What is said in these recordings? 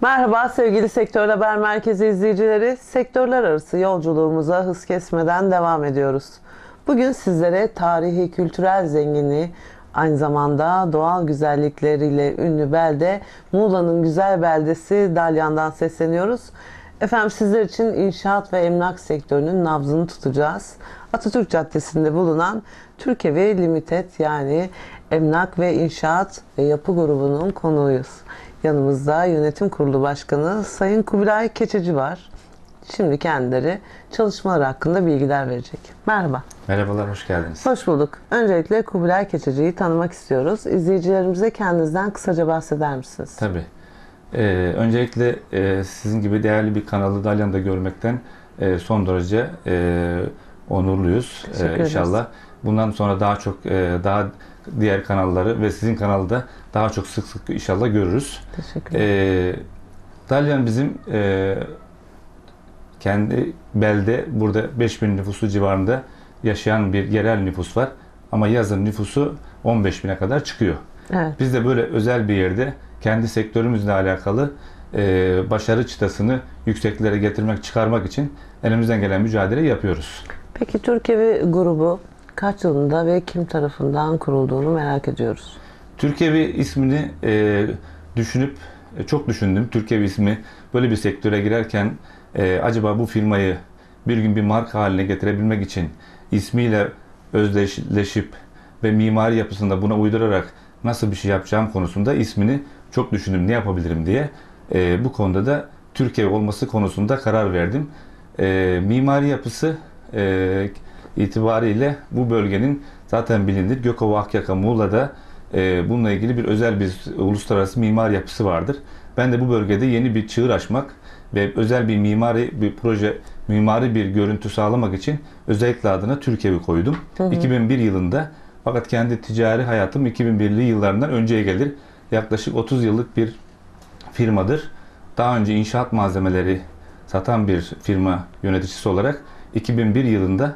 Merhaba sevgili Sektör Haber Merkezi izleyicileri. Sektörler arası yolculuğumuza hız kesmeden devam ediyoruz. Bugün sizlere tarihi, kültürel zenginliği, aynı zamanda doğal güzellikleriyle ünlü belde Muğla'nın güzel beldesi Dalyan'dan sesleniyoruz. Efendim sizler için inşaat ve emlak sektörünün nabzını tutacağız. Atatürk Caddesi'nde bulunan Türkevi Limited yani Emlak ve İnşaat ve Yapı grubunun konuğuyuz. Yanımızda yönetim kurulu başkanı Sayın Kubilay Keçeci var. Şimdi kendileri çalışmalar hakkında bilgiler verecek. Merhaba. Merhabalar, hoş geldiniz. Hoş bulduk. Öncelikle Kubilay Keçeci'yi tanımak istiyoruz. İzleyicilerimize kendinizden kısaca bahseder misiniz? Tabii. Ee, öncelikle e, sizin gibi değerli bir kanalı Dalyan'da görmekten e, son derece e, onurluyuz. Teşekkür Ee, ederiz. inşallah bundan sonra daha çok e, daha diğer kanalları ve sizin kanalda daha çok sık sık inşallah görürüz. Teşekkür ederim. Ee, Dalyan bizim e, kendi belde burada 5000 nüfusu civarında yaşayan bir yerel nüfus var. Ama yazın nüfusu 15 bine kadar çıkıyor. Evet. Biz de böyle özel bir yerde kendi sektörümüzle alakalı e, başarı çıtasını yükseklere getirmek, çıkarmak için elimizden gelen mücadele yapıyoruz. Peki Türkevi grubu kaç yılında ve kim tarafından kurulduğunu merak ediyoruz. Türkiye'vi ismini e, düşünüp e, çok düşündüm. Türkiye'vi ismi böyle bir sektöre girerken e, acaba bu firmayı bir gün bir marka haline getirebilmek için ismiyle özdeşleşip ve mimari yapısında buna uydurarak nasıl bir şey yapacağım konusunda ismini çok düşündüm. Ne yapabilirim diye. E, bu konuda da Türkiye olması konusunda karar verdim. E, mimari yapısı e, itibariyle bu bölgenin zaten bilinir. Gökova, Akyaka, Muğla'da e, bununla ilgili bir özel bir uluslararası mimar yapısı vardır. Ben de bu bölgede yeni bir çığır açmak ve özel bir mimari bir proje, mimari bir görüntü sağlamak için özellikle adına Türkiye'yi koydum. 2001 yılında fakat kendi ticari hayatım 2001'li yıllarından önceye gelir. Yaklaşık 30 yıllık bir firmadır. Daha önce inşaat malzemeleri satan bir firma yöneticisi olarak 2001 yılında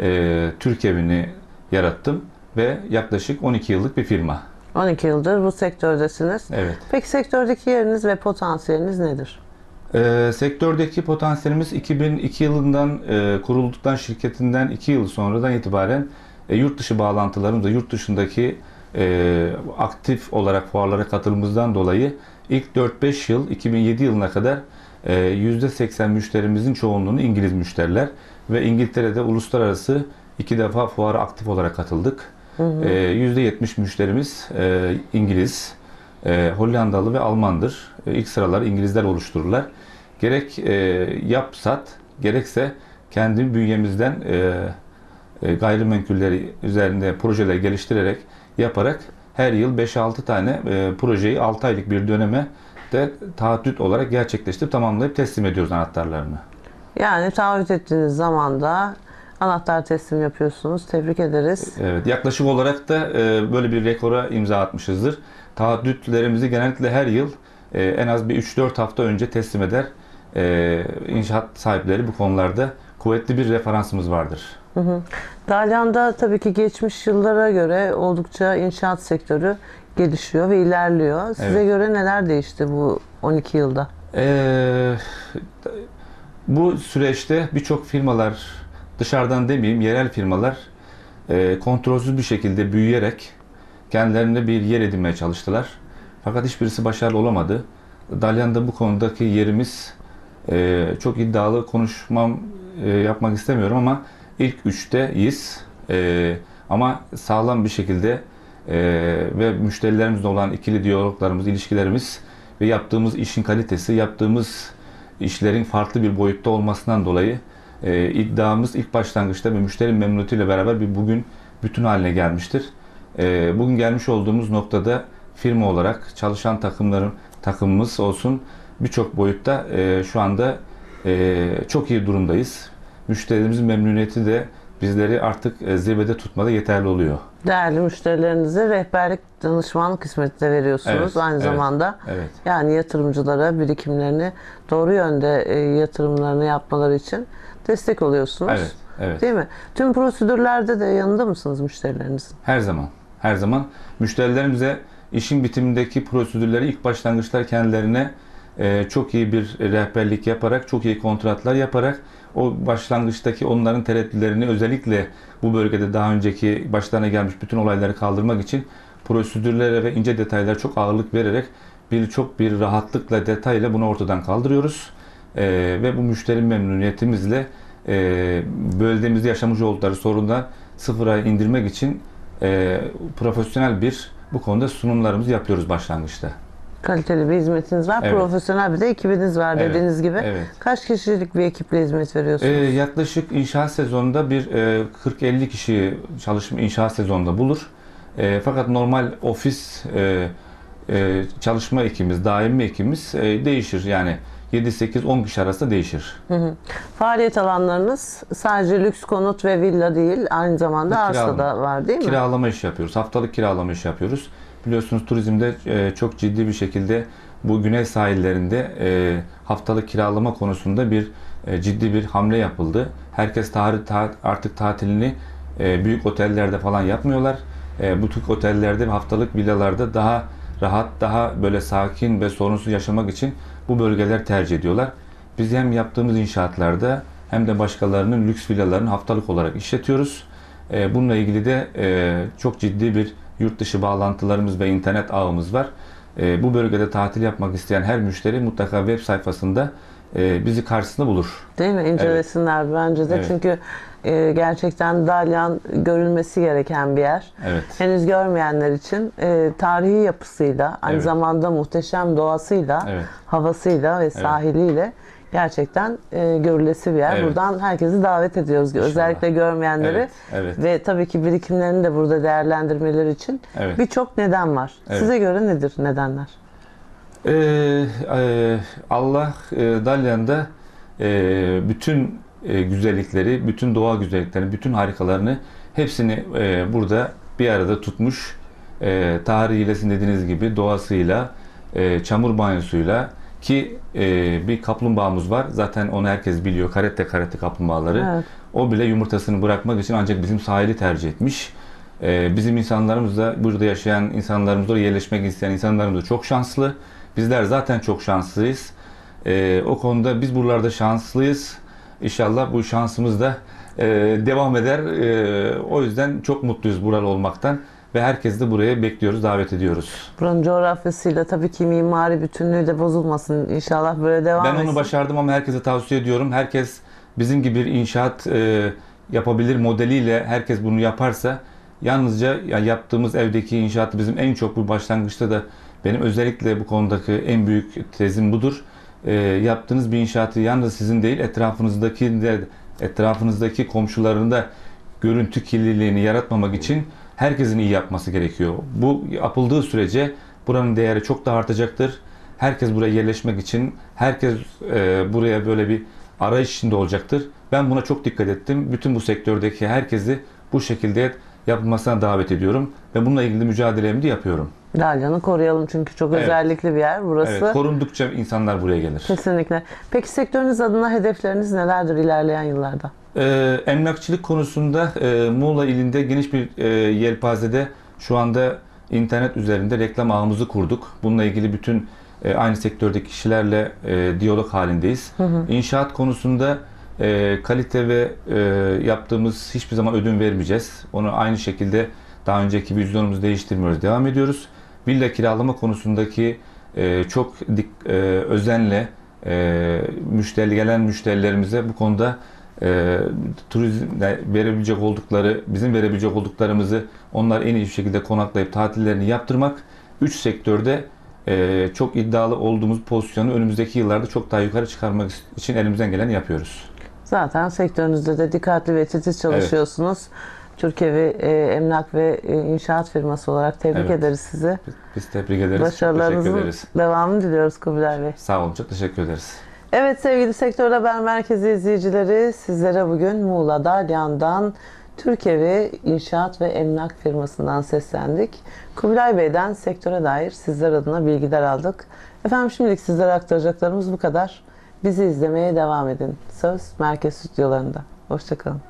e, Türk evini yarattım ve yaklaşık 12 yıllık bir firma. 12 yıldır bu sektördesiniz. Evet. Peki sektördeki yeriniz ve potansiyeliniz nedir? E, sektördeki potansiyelimiz 2002 yılından e, kurulduktan şirketinden 2 yıl sonradan itibaren e, yurt dışı bağlantılarımızda yurt dışındaki e, aktif olarak fuarlara katılımımızdan dolayı ilk 4-5 yıl 2007 yılına kadar e, %80 müşterimizin çoğunluğunu İngiliz müşteriler ve İngiltere'de uluslararası iki defa fuara aktif olarak katıldık. E, %70 müşterimiz e, İngiliz, e, Hollandalı ve Almandır. E, ilk sıraları İngilizler oluştururlar. Gerek e, yap sat gerekse kendi bünyemizden e, e, gayrimenkulleri üzerinde projeler geliştirerek yaparak her yıl 5-6 tane e, projeyi 6 aylık bir döneme de taahhüt olarak gerçekleştirip tamamlayıp teslim ediyoruz anahtarlarını. Yani taahhüt ettiğiniz zamanda anahtar teslim yapıyorsunuz. Tebrik ederiz. Evet, yaklaşık olarak da e, böyle bir rekora imza atmışızdır. Taahhütlerimizi genellikle her yıl e, en az bir 3-4 hafta önce teslim eder. E, inşaat sahipleri bu konularda kuvvetli bir referansımız vardır. Dalyan'da tabii ki geçmiş yıllara göre oldukça inşaat sektörü gelişiyor ve ilerliyor. Size Evet. göre neler değişti bu 12 yılda? Ee, bu süreçte birçok firmalar, dışarıdan demeyeyim yerel firmalar e, kontrolsüz bir şekilde büyüyerek kendilerine bir yer edinmeye çalıştılar. Fakat hiçbirisi başarılı olamadı. Dalyan'da bu konudaki yerimiz e, çok iddialı konuşmam e, yapmak istemiyorum ama ilk üçteyiz. E, ama sağlam bir şekilde e, ve müşterilerimizle olan ikili diyaloglarımız, ilişkilerimiz ve yaptığımız işin kalitesi, yaptığımız işlerin farklı bir boyutta olmasından dolayı e, iddiamız ilk başlangıçta ve müşteri memnuniyetiyle beraber bir bugün bütün haline gelmiştir. E, bugün gelmiş olduğumuz noktada firma olarak çalışan takımların takımımız olsun birçok boyutta e, şu anda e, çok iyi durumdayız. Müşterilerimizin memnuniyeti de bizleri artık e, zirvede tutmada yeterli oluyor. Değerli müşterilerinize rehberlik, danışmanlık hizmeti de veriyorsunuz Evet, aynı evet. zamanda. Evet. Yani yatırımcılara birikimlerini doğru yönde e, yatırımlarını yapmaları için destek oluyorsunuz. Evet. Evet. Değil mi? Tüm prosedürlerde de yanında mısınız müşterilerinizin? Her zaman. Her zaman müşterilerimize işin bitimindeki prosedürleri ilk başlangıçlar kendilerine e, çok iyi bir rehberlik yaparak, çok iyi kontratlar yaparak o başlangıçtaki onların tereddütlerini özellikle bu bölgede daha önceki başlarına gelmiş bütün olayları kaldırmak için prosedürlere ve ince detaylara çok ağırlık vererek birçok bir rahatlıkla detayla bunu ortadan kaldırıyoruz. E, ve bu müşteri memnuniyetimizle e, bölgemizde yaşamış oldukları sorundan sıfıra indirmek için e, profesyonel bir bu konuda sunumlarımızı yapıyoruz başlangıçta. Kaliteli bir hizmetiniz var. Evet. Profesyonel bir de ekibiniz var Evet, dediğiniz gibi. Evet. Kaç kişilik bir ekiple hizmet veriyorsunuz? yaklaşık inşaat sezonunda bir e, 40-50 kişi çalışma inşaat sezonunda bulur. E, fakat normal ofis e, e, çalışma ekibimiz, daimi ekibimiz e, değişir. Yani 7-8-10 kişi arasında değişir. Faaliyet alanlarınız sadece lüks konut ve villa değil, aynı zamanda arsa da var değil mi? Kiralama işi yapıyoruz. Haftalık kiralama işi yapıyoruz. Biliyorsunuz turizmde e, çok ciddi bir şekilde bu güney sahillerinde e, haftalık kiralama konusunda bir e, ciddi bir hamle yapıldı. Herkes tarih ta- artık tatilini e, büyük otellerde falan yapmıyorlar. E, bu tür otellerde ve haftalık villalarda daha rahat, daha böyle sakin ve sorunsuz yaşamak için bu bölgeler tercih ediyorlar. Biz hem yaptığımız inşaatlarda hem de başkalarının lüks villalarını haftalık olarak işletiyoruz. E, Bununla ilgili de e, çok ciddi bir yurt dışı bağlantılarımız ve internet ağımız var. E, Bu bölgede tatil yapmak isteyen her müşteri mutlaka web sayfasında e, bizi karşısında bulur. Değil mi? İncelesinler bence de. Evet. Çünkü e, gerçekten Dalyan görülmesi gereken bir yer. Evet. Henüz görmeyenler için e, tarihi yapısıyla, aynı Evet. zamanda muhteşem doğasıyla, Evet. havasıyla ve sahiliyle gerçekten e, görülesi bir yer. Evet. Buradan herkesi davet ediyoruz. Özellikle görmeyenleri Evet. Evet. ve tabii ki birikimlerini de burada değerlendirmeleri için Evet. birçok neden var. Evet. Size göre nedir nedenler? Ee, e, Allah e, Dalyan'da e, bütün e, güzellikleri, bütün doğa güzelliklerini, bütün harikalarını hepsini e, burada bir arada tutmuş. E, tarihiyle sizin dediğiniz gibi doğasıyla, e, çamur banyosuyla ki e, bir kaplumbağamız var. Zaten onu herkes biliyor. Karette karette kaplumbağaları. Evet. O bile yumurtasını bırakmak için ancak bizim sahili tercih etmiş. Ee, bizim insanlarımız da burada yaşayan insanlarımız oraya yerleşmek isteyen insanlarımız da çok şanslı. Bizler zaten çok şanslıyız. Ee, o konuda biz buralarda şanslıyız. İnşallah bu şansımız da e, devam eder. E, o yüzden çok mutluyuz buralı olmaktan ve herkesi de buraya bekliyoruz, davet ediyoruz. Buranın coğrafyasıyla tabii ki mimari bütünlüğü de bozulmasın. İnşallah böyle devam Ben etsin. onu başardım ama herkese tavsiye ediyorum. Herkes bizim gibi bir inşaat e, yapabilir modeliyle herkes bunu yaparsa yalnızca ya yaptığımız evdeki inşaatı bizim en çok bu başlangıçta da benim özellikle bu konudaki en büyük tezim budur. E, yaptığınız bir inşaatı yalnız sizin değil etrafınızdaki de etrafınızdaki komşuların da görüntü kirliliğini yaratmamak için herkesin iyi yapması gerekiyor. Bu yapıldığı sürece buranın değeri çok daha artacaktır. Herkes buraya yerleşmek için, herkes e, buraya böyle bir arayış içinde olacaktır. Ben buna çok dikkat ettim. Bütün bu sektördeki herkesi bu şekilde yapılmasına davet ediyorum ve bununla ilgili mücadelemi de yapıyorum. Dalyan'ı koruyalım çünkü çok Evet. özellikli bir yer burası. Evet, korundukça insanlar buraya gelir. Kesinlikle. Peki sektörünüz adına hedefleriniz nelerdir ilerleyen yıllarda? Ee, emlakçılık konusunda e, Muğla ilinde geniş bir e, yelpazede şu anda internet üzerinde reklam ağımızı kurduk. Bununla ilgili bütün e, aynı sektördeki kişilerle e, diyalog halindeyiz. İnşaat konusunda e, kalite ve e, yaptığımız hiçbir zaman ödün vermeyeceğiz. Onu aynı şekilde daha önceki vizyonumuzu değiştirmiyoruz, devam ediyoruz. Villa kiralama konusundaki e, çok dik, e, özenle e, müşteri gelen müşterilerimize bu konuda e, turizmde verebilecek oldukları, bizim verebilecek olduklarımızı onlar en iyi bir şekilde konaklayıp tatillerini yaptırmak. Üç sektörde e, çok iddialı olduğumuz pozisyonu önümüzdeki yıllarda çok daha yukarı çıkarmak için elimizden geleni yapıyoruz. Zaten sektörünüzde de dikkatli ve titiz çalışıyorsunuz. Türkiye'vi e, emlak ve e, inşaat firması olarak tebrik Evet. ederiz sizi. Biz- Biz tebrik ederiz. Başarılarınızın devamını diliyoruz Kubilay Bey. Sağ olun. Çok teşekkür ederiz. Evet sevgili Sektör Haber Merkezi izleyicileri sizlere bugün Muğla Dalyan'dan Türkiye'vi İnşaat ve Emlak firmasından seslendik. Kubilay Bey'den sektöre dair sizler adına bilgiler aldık. Efendim şimdilik sizlere aktaracaklarımız bu kadar. Bizi izlemeye devam edin. Söz Merkez Stüdyolarında. Hoşçakalın.